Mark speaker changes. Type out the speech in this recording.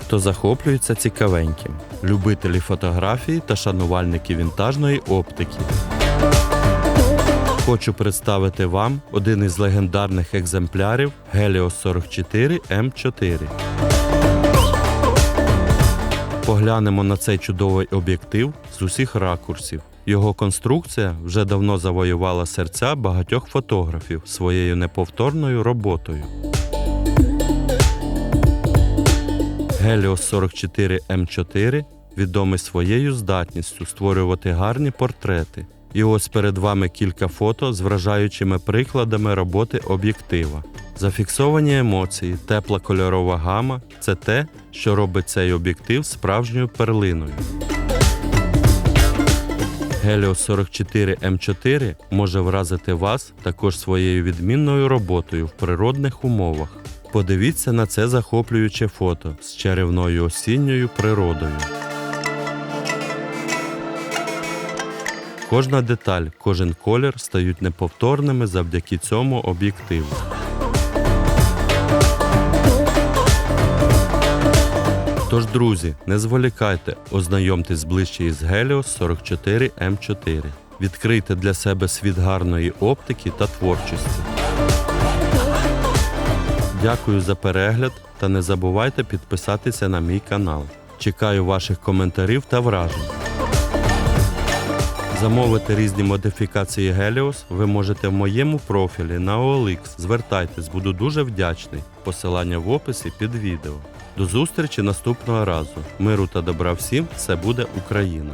Speaker 1: хто захоплюється цікавеньким, любителі фотографії та шанувальники вінтажної оптики. Хочу представити вам один із легендарних екземплярів Helios 44 M4. Поглянемо на цей чудовий об'єктив з усіх ракурсів. Його конструкція вже давно завоювала серця багатьох фотографів своєю неповторною роботою. Helios 44 M4 відомий своєю здатністю створювати гарні портрети. І ось перед вами кілька фото з вражаючими прикладами роботи об'єктива. Зафіксовані емоції, тепла кольорова гама це те, що робить цей об'єктив справжньою перлиною. Helios 44 M4 може вразити вас також своєю відмінною роботою в природних умовах. Подивіться на це захоплююче фото з чарівною осінньою природою. Кожна деталь, кожен колір стають неповторними завдяки цьому об'єктиву. Тож, друзі, не зволікайте, ознайомтесь ближче із Helios 44 M4. Відкрийте для себе світ гарної оптики та творчості. Дякую за перегляд та не забувайте підписатися на мій канал. Чекаю ваших коментарів та вражень. Замовити різні модифікації Helios ви можете в моєму профілі на OLX. Звертайтесь, буду дуже вдячний. Посилання в описі під відео. До зустрічі наступного разу. Миру та добра всім, це буде Україна!